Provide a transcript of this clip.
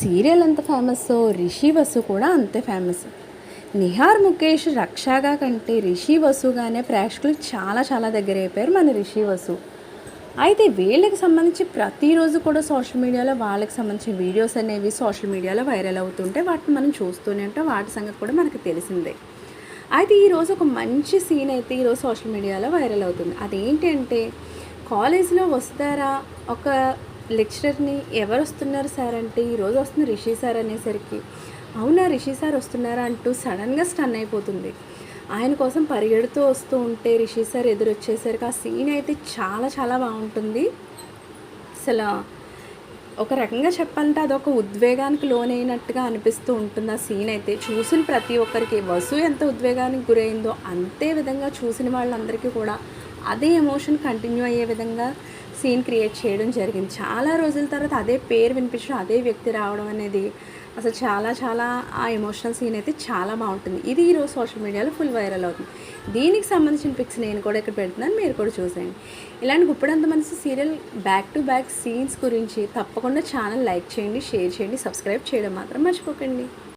Serial ఎంత famous Rishi Vasu కూడా అంతే ఫేమస్ నిహార్ ముఖేష్ రక్షాగా కంటే రిషి వసుగానే ప్రేక్షకులు చాలా చాలా దగ్గర అయిపోయారు మన రిషి వసు. అయితే వీళ్ళకి సంబంధించి ప్రతిరోజు కూడా సోషల్ మీడియాలో వాళ్ళకి సంబంధించిన వీడియోస్ అనేవి సోషల్ మీడియాలో వైరల్ అవుతుంటే వాటిని మనం చూస్తూనే ఉంటాం. వాటి సంగతి కూడా మనకు తెలిసిందే. అయితే ఈరోజు ఒక మంచి సీన్ అయితే ఈరోజు సోషల్ మీడియాలో వైరల్ అవుతుంది. అదేంటంటే కాలేజీలో వస్తారా? ఒక లెక్చరర్ని ఎవరు వస్తున్నారు సార్ అంటే ఈరోజు వస్తుంది రిషి సార్ అనేసరికి అవునా రిషి సార్ వస్తున్నారా అంటూ సడన్గా స్టన్ అయిపోతుంది. ఆయన కోసం పరిగెడుతూ వస్తూ ఉంటే రిషి సార్ ఎదురు వచ్చేసరికి ఆ సీన్ అయితే చాలా చాలా బాగుంటుంది. అసలు ఒక రకంగా చెప్పాలంటే అదొక ఉద్వేగానికి లోనైనట్టుగా అనిపిస్తూ ఉంటుంది ఆ సీన్ అయితే. చూసిన ప్రతి ఒక్కరికి వసు ఎంత ఉద్వేగానికి గురైందో అంతే విధంగా చూసిన వాళ్ళందరికీ కూడా అదే ఎమోషన్ కంటిన్యూ అయ్యే విధంగా సీన్ క్రియేట్ చేయడం జరిగింది. చాలా రోజుల తర్వాత అదే పేరు వినిపించడం అదే వ్యక్తి రావడం అనేది అసలు చాలా చాలా ఆ ఎమోషనల్ సీన్ అయితే చాలా బాగుంటుంది. ఇది ఈరోజు సోషల్ మీడియాలో ఫుల్ వైరల్ అవుతుంది. దీనికి సంబంధించిన పిక్స్ నేను కూడా ఇక్కడ పెడుతున్నాను మీరు కూడా చూసేయండి. ఇలాంటి గుప్పడంత మంచి serial back to back scenes గురించి తప్పకుండా ఛానల్ లైక్ చేయండి షేర్ చేయండి సబ్స్క్రైబ్ చేయడం మాత్రం మర్చిపోకండి.